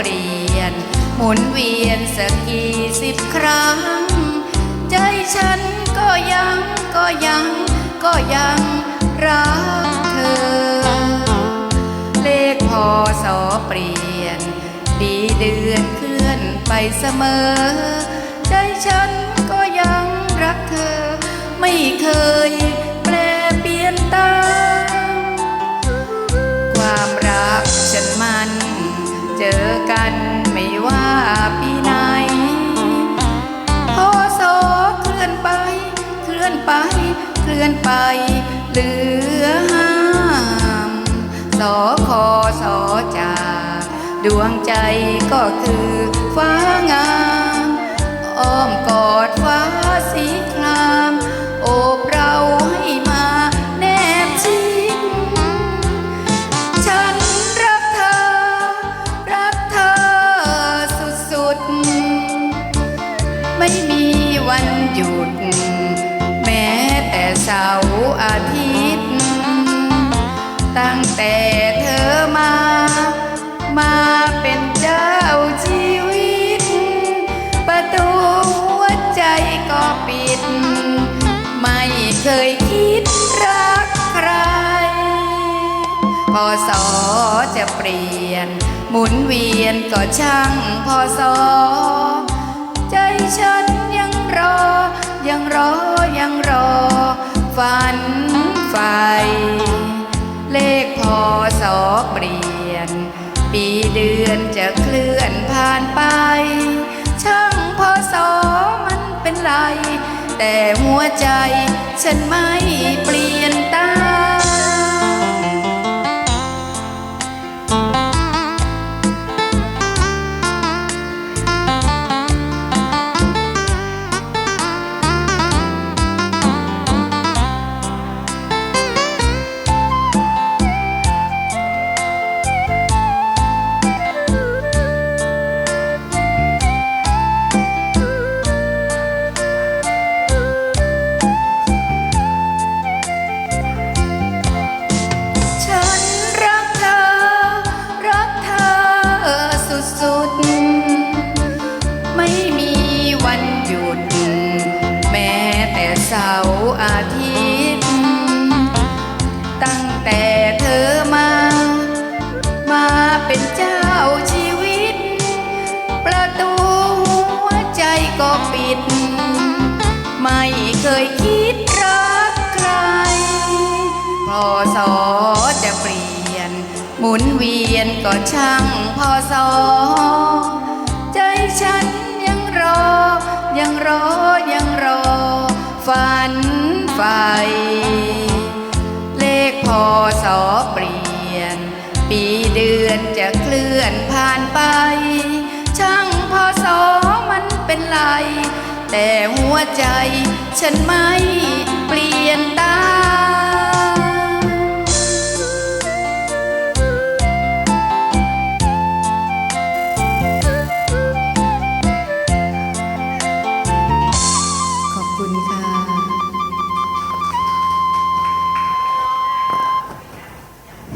เปลี่ยน หมุนเวียนสักกี่สิบครั้ง ใจฉันก็ยังก็ยังก็ยังรักเธอ เลขพอสอเปลี่ยนปีเดือนเคลื่อนไปเสมอ ใจฉันก็ยังรักเธอ ไม่เคย ลื่อนไปเหลือห้ามสอคอสอจาดวงใจก็คือฟ้างามอ้อมกอดฟ้าสีครามโอบเราให้มาแนบชิดฉันรักเธอ รักเธอสุดๆ ไม่มีวันหยุดแม้ แต่เสาร์อาทิตย์ ตั้งแต่เธอมา มาเป็นเจ้าชีวิต ประตูหัวใจก็ปิด ไม่เคยคิดรักใคร พอสอจะเปลี่ยน หมุนเวียนก็ช่างพอสอใจฉันยังรอ ยังรอ ยังรอ ฝันไฟ เลขพอสอเปลี่ยน ปีเดือนจะเคลื่อนผ่านไป ช่างพอสอมันเป็นไร แต่หัวใจฉันไม่เปลี่ยนตา อาทิตย์ ตั้งแต่เธอมา มาเป็นเจ้าชีวิต ประตูหัวใจก็ปิด ไม่เคยคิดรักใคร พอสอจะเปลี่ยน หมุนเวียนก็ช่างพอสอใจฉันยังรอยังรอ สอเปลี่ยน ปีเดือนจะเคลื่อนผ่านไป ช่างพอสอมันเป็นไร แต่หัวใจฉันไม่เปลี่ยนตา